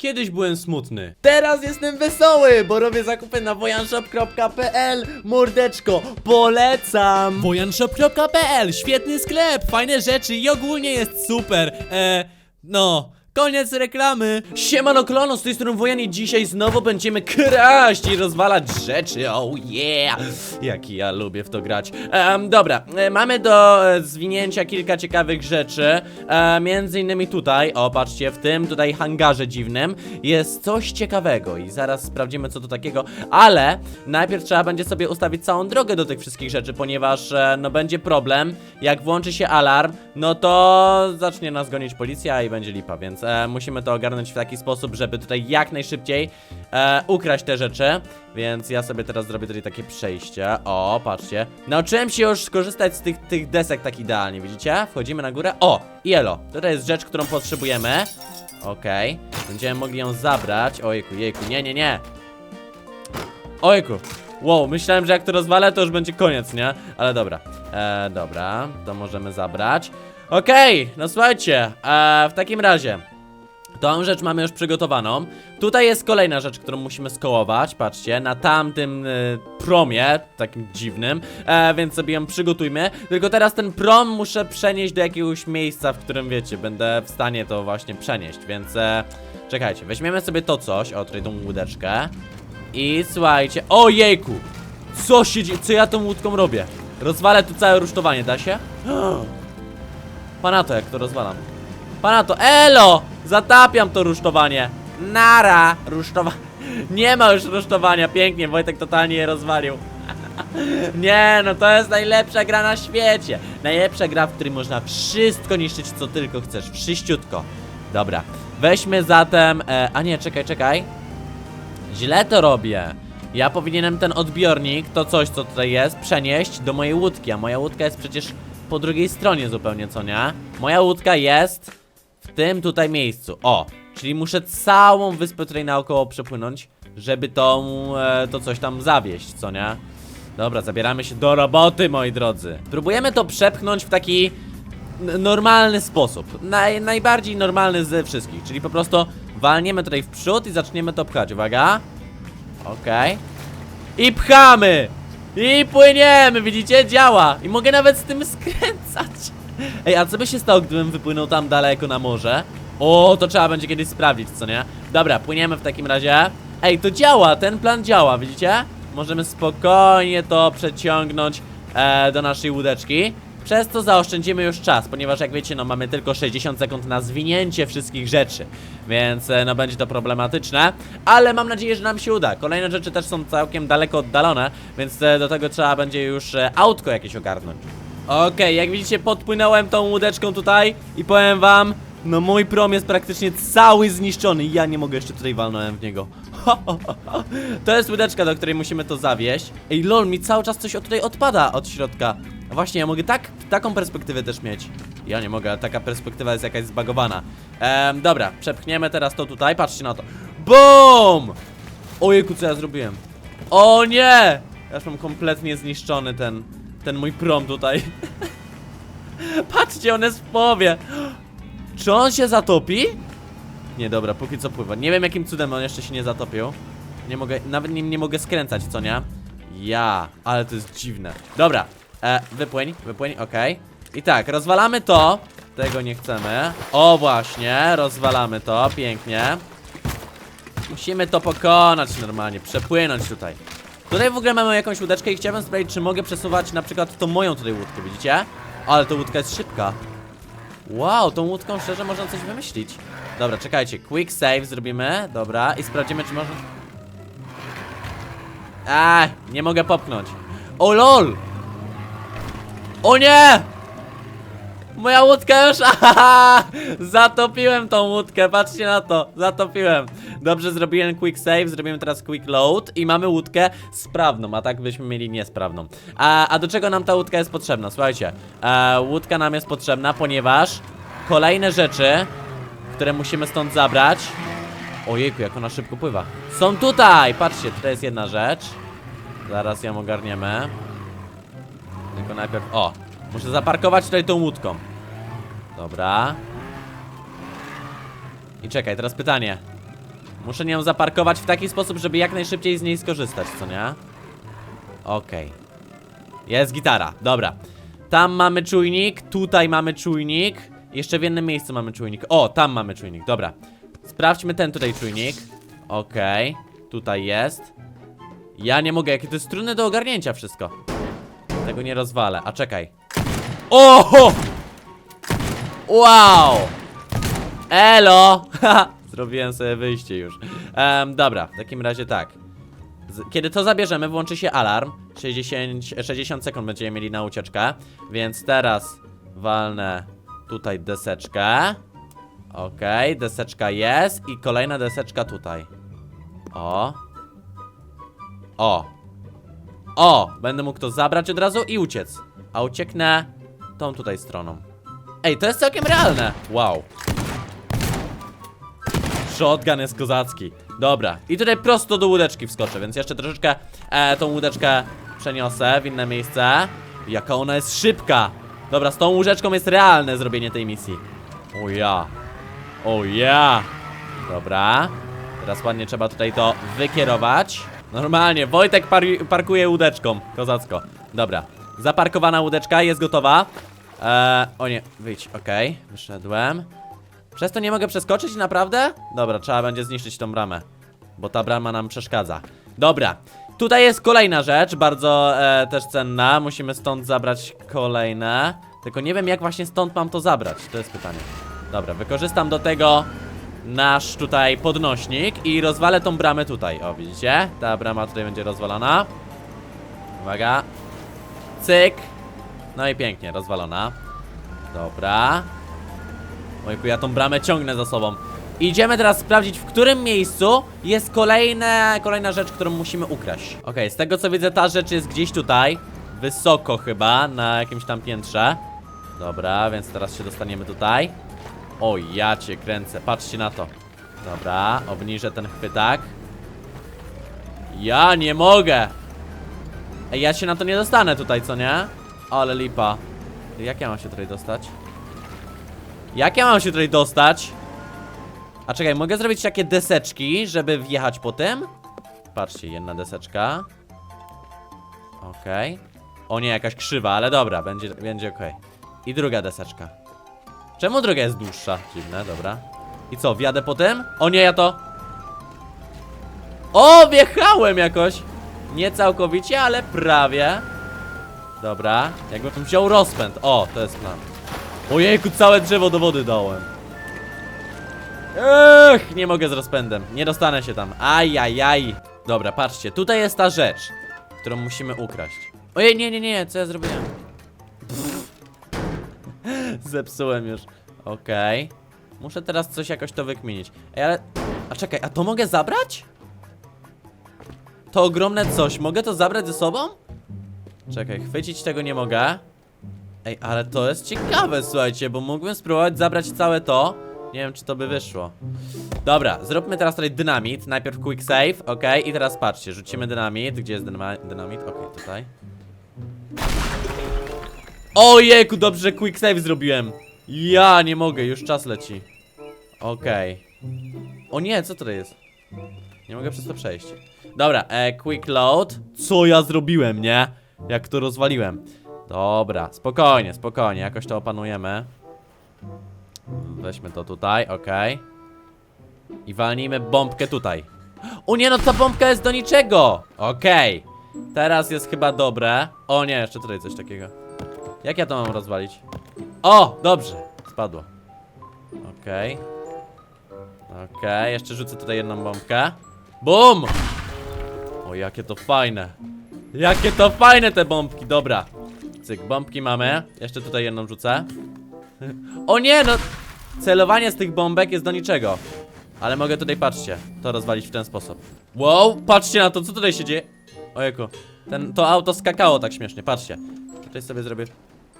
Kiedyś byłem smutny. Teraz jestem wesoły, bo robię zakupy na wojanshop.pl. Mordeczko, polecam! Wojanshop.pl, świetny sklep, fajne rzeczy i ogólnie jest super. E, no. Koniec reklamy! Siemano Klono, z tej strony Wojan i dzisiaj znowu będziemy kraść i rozwalać rzeczy, oh yeah! Jaki ja lubię w to grać. Em, dobra, e, mamy do e, zwinięcia kilka ciekawych rzeczy, e, między innymi tutaj, o patrzcie, w tym tutaj hangarze dziwnym jest coś ciekawego i zaraz sprawdzimy co to takiego, ale najpierw trzeba będzie sobie ustawić całą drogę do tych wszystkich rzeczy, ponieważ no będzie problem, jak włączy się alarm, no to zacznie nas gonić policja i będzie lipa, więc e, musimy to ogarnąć w taki sposób, żeby tutaj jak najszybciej e, ukraść te rzeczy, więc ja sobie teraz zrobię tutaj takie przejście, o, patrzcie, nauczyłem się już skorzystać z tych, tych desek tak idealnie, widzicie? Wchodzimy na górę, o, jelo, tutaj jest rzecz, którą potrzebujemy, okej, będziemy mogli ją zabrać, ojku, jejku, nie, nie, nie, Ojku. Wow, myślałem, że jak to rozwalę, to już będzie koniec, nie? Ale dobra. E, dobra, to możemy zabrać. Okej, no słuchajcie, e, w takim razie. Tą rzecz mamy już przygotowaną. Tutaj jest kolejna rzecz, którą musimy skołować. Patrzcie, na tamtym y, promie, takim dziwnym. E, więc sobie ją przygotujmy. Tylko teraz ten prom muszę przenieść do jakiegoś miejsca, w którym wiecie, będę w stanie to właśnie przenieść. Więc e, czekajcie, weźmiemy sobie to coś. O, tutaj tą łódeczkę. I słuchajcie, ojejku! Co się dzieje? Co ja tą łódką robię? Rozwalę tu całe rusztowanie, da się? Pana to jak to rozwalam. Pana to, elo! Zatapiam to rusztowanie. Nara! Rusztowa... Nie ma już rusztowania, pięknie, Wojtek totalnie je rozwalił. Nie, no to jest najlepsza gra na świecie. Najlepsza gra, w której można wszystko niszczyć, co tylko chcesz. Wszyściutko. Dobra. Weźmy zatem... E, a nie, czekaj, czekaj. Źle to robię. Ja powinienem ten odbiornik, to coś co tutaj jest, przenieść do mojej łódki, a moja łódka jest przecież po drugiej stronie zupełnie, co nie? Moja łódka jest w tym tutaj miejscu. O, czyli muszę całą wyspę tutaj naokoło przepłynąć, żeby tą, e, to coś tam zawieść, co nie? Dobra, zabieramy się do roboty, moi drodzy. Próbujemy to przepchnąć w taki normalny sposób. Naj, najbardziej normalny ze wszystkich, czyli po prostu walniemy tutaj w przód i zaczniemy to pchać. Uwaga. Okej. I pchamy! I płyniemy, widzicie? Działa! I mogę nawet z tym skręcać. Ej, a co by się stało, gdybym wypłynął tam daleko na morze? O, to trzeba będzie kiedyś sprawdzić, co nie? Dobra, płyniemy w takim razie. Ej, to działa, ten plan działa, widzicie? Możemy spokojnie to przeciągnąć e, do naszej łódeczki. Przez to zaoszczędzimy już czas, ponieważ jak wiecie, no mamy tylko 60 sekund na zwinięcie wszystkich rzeczy, więc e, no będzie to problematyczne, ale mam nadzieję, że nam się uda. Kolejne rzeczy też są całkiem daleko oddalone, więc e, do tego trzeba będzie już e, autko jakieś ogarnąć. Okej, jak widzicie podpłynąłem tą łódeczką tutaj i powiem wam, no mój prom jest praktycznie cały zniszczony ja nie mogę jeszcze tutaj walnąłem w niego. To jest łódeczka, do której musimy to zawieść. Ej lol, mi cały czas coś tutaj odpada od środka. Właśnie, ja mogę tak, taką perspektywę też mieć. Ja nie mogę, taka perspektywa jest jakaś zbagowana. Ehm, dobra, przepchniemy teraz to tutaj, patrzcie na to. BOOM! Ojejku, co ja zrobiłem? O nie! Ja mam kompletnie zniszczony ten, ten mój prom tutaj. Patrzcie, on jest w połowie. Czy on się zatopi? Nie, dobra, póki co pływa. Nie wiem jakim cudem on jeszcze się nie zatopił. Nie mogę, nawet nim nie mogę skręcać, co nie? Ja, ale to jest dziwne. Dobra, e, wypłyń, wypłyń, okej. I tak, rozwalamy to. Tego nie chcemy. O, właśnie, rozwalamy to, pięknie. Musimy to pokonać normalnie, przepłynąć tutaj. Tutaj w ogóle mamy jakąś łódeczkę i chciałbym sprawdzić, czy mogę przesuwać na przykład tą moją tutaj łódkę, widzicie? Ale ta łódka jest szybka. Wow, tą łódką szczerze można coś wymyślić. Dobra, czekajcie, quick save zrobimy, dobra, i sprawdzimy, czy można... Eee, nie mogę popchnąć. O lol! O nie! Moja łódka już, ahaha! Zatopiłem tą łódkę, patrzcie na to, zatopiłem. Dobrze, zrobiłem quick save, zrobimy teraz quick load i mamy łódkę sprawną, a tak byśmy mieli niesprawną. A, a do czego nam ta łódka jest potrzebna? Słuchajcie, e, łódka nam jest potrzebna, ponieważ kolejne rzeczy, które musimy stąd zabrać. Ojejku, jak ona szybko pływa. Są tutaj! Patrzcie, tutaj jest jedna rzecz. Zaraz ją ogarniemy. Tylko najpierw. O! Muszę zaparkować tutaj tą łódką. Dobra. I czekaj, teraz pytanie. Muszę nią zaparkować w taki sposób, żeby jak najszybciej z niej skorzystać, co nie? Okej. Jest gitara, dobra. Tam mamy czujnik, tutaj mamy czujnik. Jeszcze w jednym miejscu mamy czujnik. O, tam mamy czujnik, dobra. Sprawdźmy ten tutaj czujnik. Okej, tutaj jest. Ja nie mogę, jakie to jest trudne do ogarnięcia wszystko. Tego nie rozwalę, a czekaj. O! Wow! Elo! Zrobiłem sobie wyjście już. Em, dobra, w takim razie tak. Kiedy to zabierzemy, włączy się alarm. 60, 60 sekund będziemy mieli na ucieczkę. Więc teraz walnę tutaj deseczkę. Okej, deseczka jest i kolejna deseczka tutaj. O. O. O! Będę mógł to zabrać od razu i uciec. A ucieknę tą tutaj stroną. Ej, to jest całkiem realne. Wow. Shotgun jest kozacki. Dobra, i tutaj prosto do łódeczki wskoczę, więc jeszcze troszeczkę e, tą łódeczkę przeniosę w inne miejsce. Jaka ona jest szybka! Dobra, z tą łódeczką jest realne zrobienie tej misji. O ja. O ja. Dobra. Teraz ładnie trzeba tutaj to wykierować. Normalnie, Wojtek par parkuje łódeczką. Kozacko. Dobra. Zaparkowana łódeczka, jest gotowa. Eee, o nie, wyjdź, okej. Wyszedłem. Przez to nie mogę przeskoczyć, naprawdę? Dobra, trzeba będzie zniszczyć tą bramę. Bo ta brama nam przeszkadza. Dobra. Tutaj jest kolejna rzecz, bardzo e, też cenna. Musimy stąd zabrać kolejne. Tylko nie wiem, jak właśnie stąd mam to zabrać. To jest pytanie. Dobra, wykorzystam do tego nasz tutaj podnośnik i rozwalę tą bramę tutaj. O, widzicie? Ta brama tutaj będzie rozwalona. Uwaga. Cyk. No i pięknie, rozwalona. Dobra. Ojku, ja tą bramę ciągnę za sobą. Idziemy teraz sprawdzić, w którym miejscu jest kolejne, kolejna rzecz, którą musimy ukraść. Okej, z tego co widzę, ta rzecz jest gdzieś tutaj. Wysoko chyba, na jakimś tam piętrze. Dobra, więc teraz się dostaniemy tutaj. O, ja cię kręcę, patrzcie na to. Dobra, obniżę ten chwytak. Ja nie mogę! Ej, ja się na to nie dostanę tutaj, co nie? Ale lipa. Jak ja mam się tutaj dostać? Jak ja mam się tutaj dostać? A czekaj, mogę zrobić takie deseczki, żeby wjechać po tym? Patrzcie, jedna deseczka. Okej. O nie, jakaś krzywa, ale dobra, będzie, będzie okej. I druga deseczka. Czemu druga jest dłuższa? Dziwne, dobra. I co, wjadę po tym? O nie, ja to... O, wjechałem jakoś! Nie całkowicie, ale prawie. Dobra, jakbym wziął rozpęd. O, to jest plan. Ojejku, całe drzewo do wody dałem. Ech, nie mogę z rozpędem. Nie dostanę się tam. Ajajaj. Dobra, patrzcie, tutaj jest ta rzecz, którą musimy ukraść. Ojej, nie, nie, nie, co ja zrobiłem? Zepsułem już. Okej. Muszę teraz coś jakoś to wykminić. Ej, ale... A czekaj, a to mogę zabrać? To ogromne coś, mogę to zabrać ze sobą? Czekaj, chwycić tego nie mogę. Ej, ale to jest ciekawe, słuchajcie, bo mógłbym spróbować zabrać całe to. Nie wiem, czy to by wyszło. Dobra, zróbmy teraz tutaj dynamit. Najpierw quick save, ok? I teraz patrzcie, rzucimy dynamit. Gdzie jest dynamit? Ok, tutaj. Ojejku, dobrze, quick save zrobiłem. Ja nie mogę, już czas leci. Okej. O nie, co to jest? Nie mogę przez to przejść. Dobra, e, quick load. Co ja zrobiłem, nie? Jak to rozwaliłem. Dobra, spokojnie, spokojnie, jakoś to opanujemy. Weźmy to tutaj, okej. I walnijmy bombkę tutaj. O nie, no ta bombka jest do niczego! Okej. Teraz jest chyba dobre. O nie, jeszcze tutaj coś takiego. Jak ja to mam rozwalić? O, dobrze, spadło. Okej. Okej, jeszcze rzucę tutaj jedną bombkę. BUM! O, jakie to fajne. Jakie to fajne te bombki, dobra. Cyk, bombki mamy. Jeszcze tutaj jedną rzucę. O nie, no! Celowanie z tych bombek jest do niczego. Ale mogę tutaj, patrzcie, to rozwalić w ten sposób. Wow, patrzcie na to, co tutaj się dzieje. Ojejku, ten, to auto skakało tak śmiesznie, patrzcie. Tutaj sobie zrobię...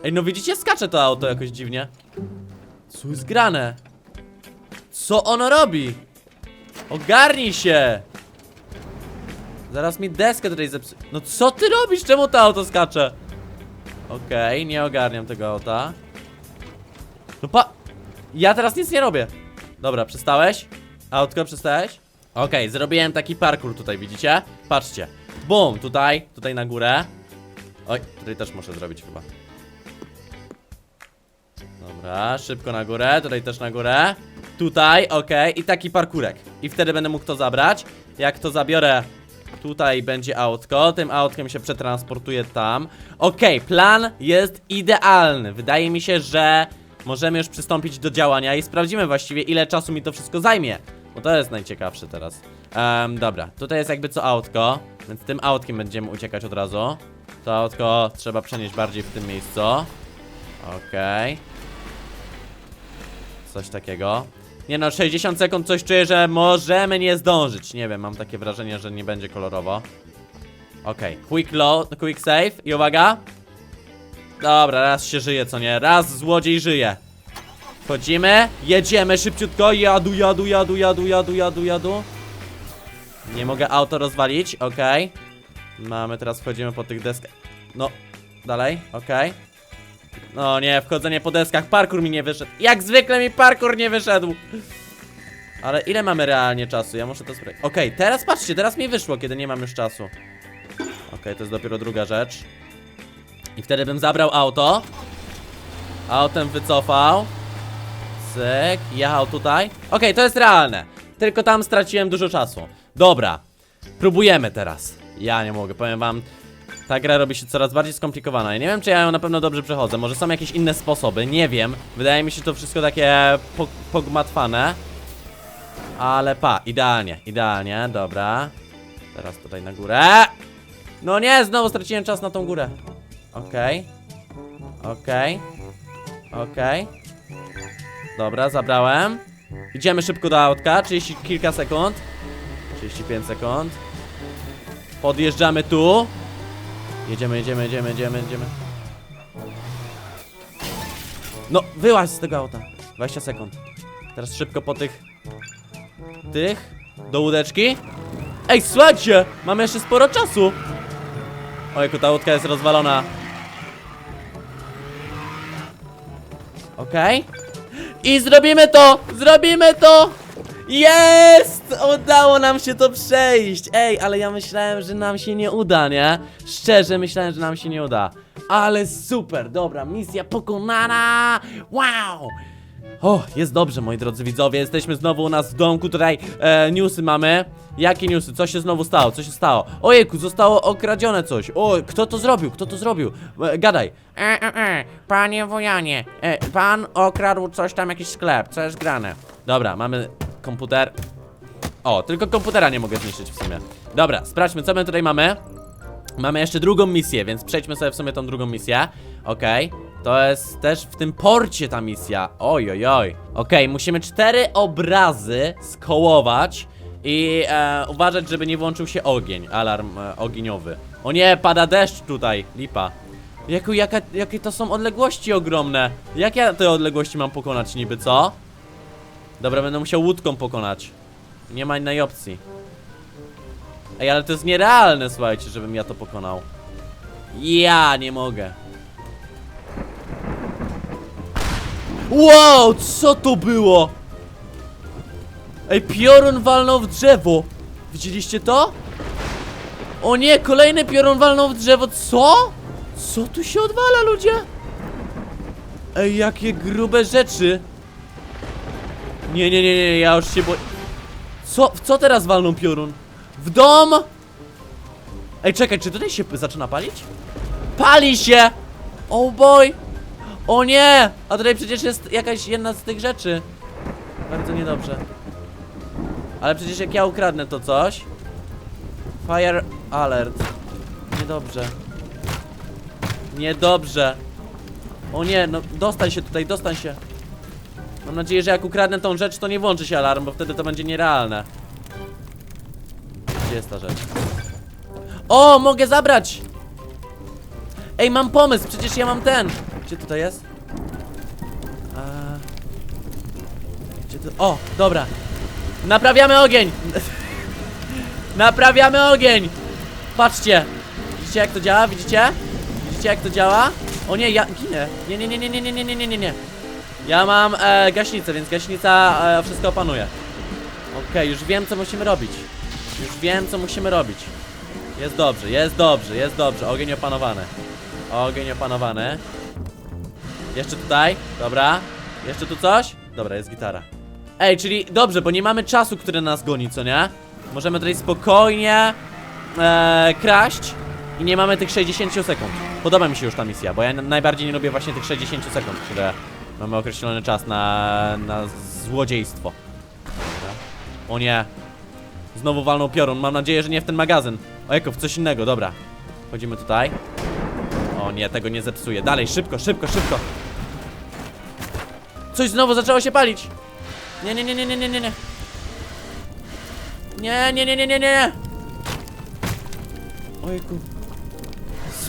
Ej, no widzicie, skacze to auto jakoś dziwnie. Co jest grane? Co ono robi? Ogarnij się! Zaraz mi deskę tutaj zepsu... No co ty robisz? Czemu to auto skacze? Okej, nie ogarniam tego auta. No pa... Ja teraz nic nie robię. Dobra, przestałeś? Autko, przestałeś? Okej, zrobiłem taki parkour tutaj, widzicie? Patrzcie. Bum, tutaj, tutaj na górę. Oj, tutaj też muszę zrobić chyba. Dobra, szybko na górę, tutaj też na górę. Tutaj, okej, i taki parkurek. I wtedy będę mógł to zabrać. Jak to zabiorę, tutaj będzie autko, tym autkiem się przetransportuję tam. Okej, plan jest idealny. Wydaje mi się, że możemy już przystąpić do działania i sprawdzimy właściwie ile czasu mi to wszystko zajmie. Bo to jest najciekawsze teraz. Em, dobra, tutaj jest jakby co autko, więc tym autkiem będziemy uciekać od razu. To autko trzeba przenieść bardziej w tym miejscu. Okej. Coś takiego. Nie no, 60 sekund coś czuję, że możemy nie zdążyć. Nie wiem, mam takie wrażenie, że nie będzie kolorowo. Okej, quick load, quick save i uwaga. Dobra, raz się żyje, co nie? Raz złodziej żyje. Wchodzimy, jedziemy szybciutko, jadu, jadu, jadu, jadu, jadu, jadu, jadu. Nie mogę auto rozwalić, okej. Mamy, teraz wchodzimy po tych deskach. No, dalej, okej. No nie, wchodzenie po deskach, parkour mi nie wyszedł. Jak zwykle mi parkour nie wyszedł. Ale ile mamy realnie czasu? Ja muszę to sprawdzić. Okej, teraz patrzcie, teraz mi wyszło, kiedy nie mam już czasu. Okej, to jest dopiero druga rzecz. I wtedy bym zabrał auto. Autem wycofał. Cyk, jechał tutaj. Okej, to jest realne. Tylko tam straciłem dużo czasu. Dobra, próbujemy teraz. Ja nie mogę, powiem wam. Ta gra robi się coraz bardziej skomplikowana. Ja nie wiem, czy ja ją na pewno dobrze przechodzę. Może są jakieś inne sposoby, nie wiem. Wydaje mi się to wszystko takie po pogmatwane. Ale pa, idealnie, idealnie, dobra. Teraz tutaj na górę. No nie, znowu straciłem czas na tą górę. Okej. Okej. Okej. Dobra, zabrałem. Idziemy szybko do autka, 30 kilka sekund. 35 sekund. Podjeżdżamy tu. Jedziemy, jedziemy, jedziemy, jedziemy, jedziemy. No, wyłaź z tego auta. 20 sekund. Teraz szybko po tych... Tych. Do łódeczki. Ej, słuchajcie! Mamy jeszcze sporo czasu. Ojku, ta łódka jest rozwalona. Okej. I zrobimy to! Zrobimy to! Jest! Udało nam się to przejść! Ej, ale ja myślałem, że nam się nie uda, nie? Szczerze myślałem, że nam się nie uda. Ale super, dobra, misja pokonana! Wow! O, jest dobrze, moi drodzy widzowie, jesteśmy znowu u nas w domku, tutaj e, newsy mamy. Jakie newsy? Co się znowu stało? Co się stało? Ojejku, zostało okradzione coś. O, kto to zrobił? Kto to zrobił? E, gadaj. E, e, e, panie wojanie, e, pan okradł coś tam, jakiś sklep, co jest grane? Dobra, mamy komputer. O, tylko komputera nie mogę zniszczyć w sumie. Dobra, sprawdźmy, co my tutaj mamy. Mamy jeszcze drugą misję, więc przejdźmy sobie w sumie tą drugą misję. Okej. To jest też w tym porcie ta misja. Oj, oj, oj. Okej, musimy cztery obrazy skołować i e, uważać, żeby nie włączył się ogień, alarm e, ogniowy. O nie, pada deszcz tutaj, lipa. Jaku, jaka, jakie to są odległości ogromne. Jak ja te odległości mam pokonać niby, co? Dobra, będę musiał łódką pokonać. Nie ma innej opcji. Ej, ale to jest nierealne, słuchajcie, żebym ja to pokonał. Ja nie mogę. Wow, co to było? Ej, piorun walnął w drzewo. Widzieliście to? O nie, kolejny piorun walnął w drzewo. Co? Co tu się odwala, ludzie? Ej, jakie grube rzeczy. Nie, nie, nie, nie, ja już się boję. Co, w co teraz walną piorun? W dom? Ej, czekaj, czy tutaj się zaczyna palić? Pali się! Oh boy! O nie! A tutaj przecież jest jakaś jedna z tych rzeczy. Bardzo niedobrze. Ale przecież jak ja ukradnę to coś. Fire alert. Niedobrze. Niedobrze. O nie, no dostań się tutaj, dostań się. Mam nadzieję, że jak ukradnę tą rzecz, to nie włączy się alarm, bo wtedy to będzie nierealne. Gdzie jest ta rzecz? O, mogę zabrać! Ej, mam pomysł, przecież ja mam ten. Gdzie tutaj jest? Eee... Gdzie to... O, dobra. Naprawiamy ogień! Naprawiamy ogień! Patrzcie! Widzicie jak to działa? Widzicie? Widzicie jak to działa? O nie, ja ginę! Nie, nie, nie, nie, nie, nie, nie, nie, nie, nie. Ja mam e, gaśnicę, więc gaśnica e, wszystko opanuje. Okej, już wiem co musimy robić. Już wiem co musimy robić. Jest dobrze, jest dobrze, jest dobrze. Ogień opanowany. Ogień opanowany. Jeszcze tutaj, dobra. Jeszcze tu coś? Dobra, jest gitara. Ej, czyli dobrze, bo nie mamy czasu, który nas goni, co nie? Możemy tutaj spokojnie e, kraść i nie mamy tych 60 sekund. Podoba mi się już ta misja, bo ja najbardziej nie lubię właśnie tych 60 sekund, które mamy określony czas na, na złodziejstwo. O nie. Znowu walnął piorun. Mam nadzieję, że nie w ten magazyn. O jako w coś innego, dobra. Chodzimy tutaj. O nie, tego nie zepsuję. Dalej, szybko, szybko, szybko. Coś znowu zaczęło się palić. Nie, nie, nie, nie, nie, nie, nie, nie. Nie, nie, nie, nie, nie. Ojku.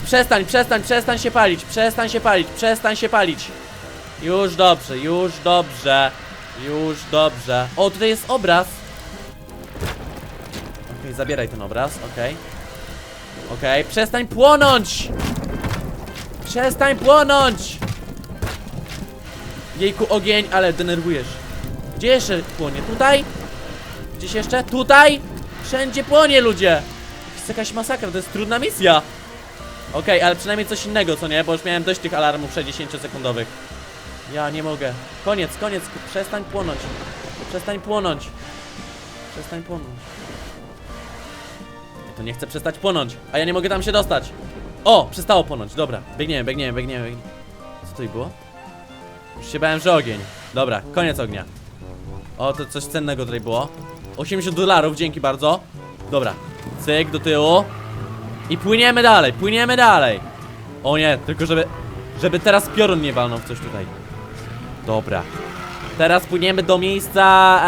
Przestań, przestań, przestań się palić, przestań się palić, przestań się palić. Już dobrze, już dobrze, już dobrze. O, tutaj jest obraz. Okej, zabieraj ten obraz, okej. Okej, przestań płonąć! Przestań płonąć! Jejku, ogień, ale denerwujesz. Gdzie jeszcze płonie? Tutaj? Gdzieś jeszcze? Tutaj? Wszędzie płonie, ludzie! Jest jakaś masakra, to jest trudna misja. Okej, ale przynajmniej coś innego, co nie? Bo już miałem dość tych alarmów 60-sekundowych. Ja nie mogę. Koniec, koniec, przestań płonąć. Przestań płonąć. Przestań płonąć. Ja to nie chcę przestać płonąć, a ja nie mogę tam się dostać. O, przestało płonąć, dobra. Biegniemy, biegniemy, biegniemy. Co tutaj było? Już się bałem, że ogień. Dobra, koniec ognia. O, to coś cennego tutaj było. 80 dolarów, dzięki bardzo. Dobra, cyk do tyłu. I płyniemy dalej, płyniemy dalej. O nie, tylko żeby, żeby teraz piorun nie walnął w coś tutaj. Dobra. Teraz płyniemy do miejsca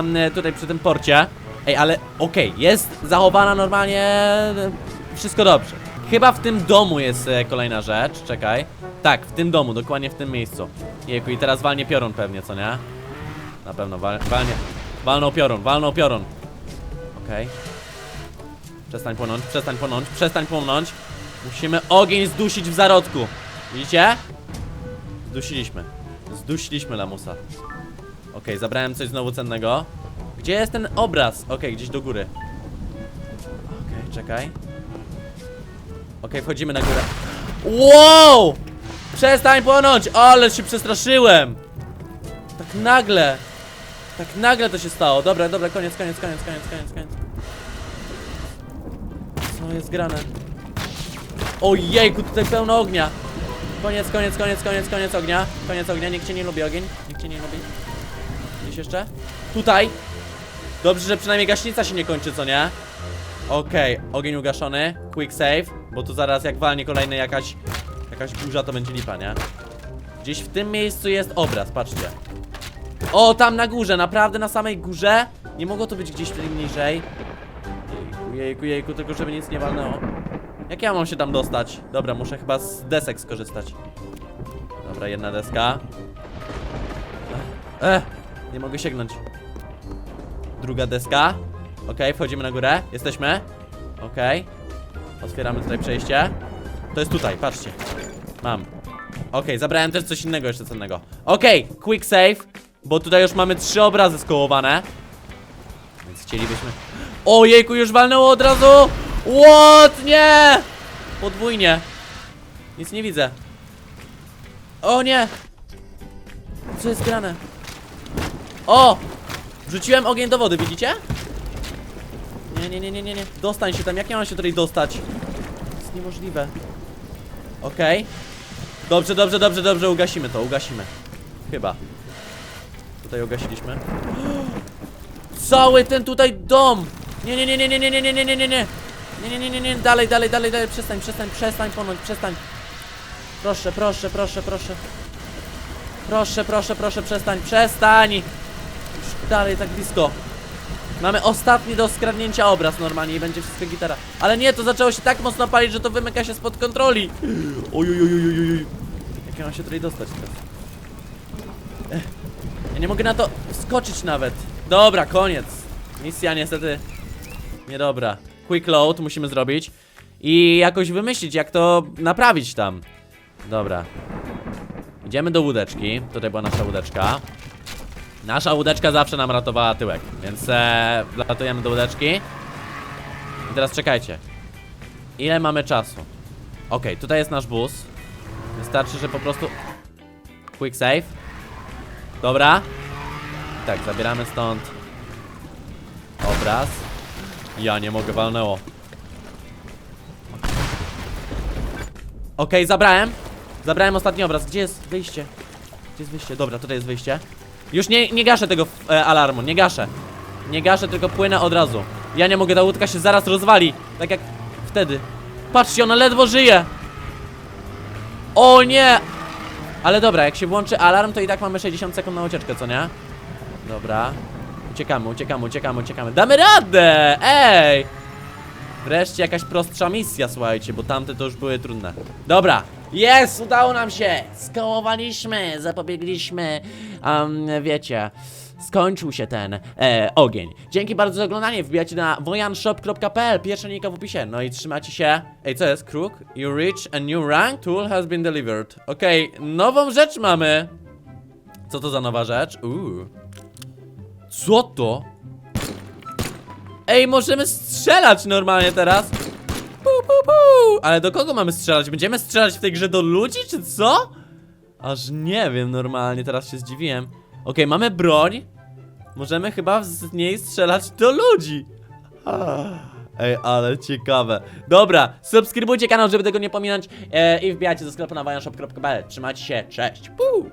em, tutaj przy tym porcie. Ej, ale okej, jest zachowana normalnie. e, Wszystko dobrze. Chyba w tym domu jest e, kolejna rzecz. Czekaj. Tak, w tym domu, dokładnie w tym miejscu. Jejku, i teraz walnie piorun pewnie, co nie? Na pewno, wal, walnie. Walnął piorun, walnął piorun. Okej. Przestań płonąć, przestań płonąć, przestań płonąć. Musimy ogień zdusić w zarodku. Widzicie? Zdusiliśmy. Zdusiliśmy lamusa. Okej, zabrałem coś znowu cennego. Gdzie jest ten obraz? Okej, gdzieś do góry. Okej, czekaj. Okej, wchodzimy na górę. Wow! Przestań płonąć! Ale się przestraszyłem! Tak nagle! Tak nagle to się stało. Dobra, dobra, koniec, koniec, koniec, koniec, koniec, koniec. Co jest grane? Ojejku, tutaj pełno ognia. Koniec, koniec, koniec, koniec, koniec ognia. Koniec ognia, nikt cię nie lubi ogień. Nikt cię nie lubi. Gdzieś jeszcze? Tutaj. Dobrze, że przynajmniej gaśnica się nie kończy, co nie? Okej, ogień ugaszony. Quick save, bo tu zaraz jak walnie kolejny jakaś jakaś burza, to będzie lipa, nie? Gdzieś w tym miejscu jest obraz, patrzcie. O, tam na górze, naprawdę na samej górze. Nie mogło to być gdzieś tutaj niżej. Jejku, jejku, jejku, tylko żeby nic nie walnęło. Jak ja mam się tam dostać? Dobra, muszę chyba z desek skorzystać. Dobra, jedna deska. Eh, nie mogę sięgnąć. Druga deska. Okej, wchodzimy na górę. Jesteśmy. Okej. Otwieramy tutaj przejście. To jest tutaj, patrzcie. Mam. Okej, zabrałem też coś innego jeszcze cennego. Okej, quick save. Bo tutaj już mamy trzy obrazy skołowane. Więc chcielibyśmy... Ojejku, już walnęło od razu! What? Nie! Podwójnie. Nic nie widzę. O nie! Co jest grane? O! Wrzuciłem ogień do wody, widzicie? Nie, nie, nie, nie, nie, nie. Dostań się tam, jak ja mam się tutaj dostać? To jest niemożliwe. Okej. Dobrze, dobrze, dobrze, dobrze, ugasimy to, ugasimy. Chyba. Tutaj ugasiliśmy. Cały ten tutaj dom! Nie, nie, nie, nie, nie, nie, nie, nie, nie, nie, nie, nie. Nie, nie, nie, nie, dalej, dalej, dalej, dalej, przestań, przestań, przestań płonąć, przestań. Proszę, proszę, proszę, proszę. Proszę, proszę, proszę, przestań, przestań! Już dalej, tak blisko. Mamy ostatni do skradnięcia obraz normalnie i będzie wszystko gitara. Ale nie, to zaczęło się tak mocno palić, że to wymyka się spod kontroli. Oj, oj, oj, oj, oj. Jak ja mam się tutaj dostać teraz? Ech. Ja nie mogę na to wskoczyć nawet. Dobra, koniec. Misja niestety niedobra. Quick load musimy zrobić i jakoś wymyślić, jak to naprawić tam. Dobra. Idziemy do łódeczki. Tutaj była nasza łódeczka. Nasza łódeczka zawsze nam ratowała tyłek, więc e, wlatujemy do łódeczki. I teraz czekajcie. Ile mamy czasu? Okej, tutaj jest nasz bus. Wystarczy, że po prostu... Quick save. Dobra. Tak, zabieramy stąd obraz. Ja nie mogę, walnęło. Okej, zabrałem. Zabrałem ostatni obraz. Gdzie jest wyjście? Gdzie jest wyjście? Dobra, tutaj jest wyjście. Już nie, nie gaszę tego e, alarmu, nie gaszę. Nie gaszę, tylko płynę od razu. Ja nie mogę, ta łódka się zaraz rozwali. Tak jak wtedy. Patrzcie, ona ledwo żyje. O nie! Ale dobra, jak się włączy alarm, to i tak mamy 60 sekund na ucieczkę, co nie? Dobra. Uciekamy, uciekamy, uciekamy, uciekamy. Damy radę! Ej! Wreszcie jakaś prostsza misja, słuchajcie, bo tamte to już były trudne. Dobra, jest, udało nam się! Skołowaliśmy, zapobiegliśmy, um, wiecie, skończył się ten e, ogień. Dzięki bardzo za oglądanie, wbijajcie na wojanshop.pl, pierwsza linka w opisie, no i trzymacie się. Ej, co jest, Kruk? You reach a new rank, tool has been delivered. Okej, nową rzecz mamy. Co to za nowa rzecz? Uuu. Co to? Ej, możemy strzelać normalnie teraz. Pu, pu, pu. Ale do kogo mamy strzelać? Będziemy strzelać w tej grze do ludzi, czy co? Aż nie wiem normalnie, teraz się zdziwiłem. Okej, mamy broń. Możemy chyba z niej strzelać do ludzi. Ej, ale ciekawe. Dobra, subskrybujcie kanał, żeby tego nie pominąć e, i wbijajcie do sklepu na wojanshop.pl. Trzymajcie się, cześć. Puu.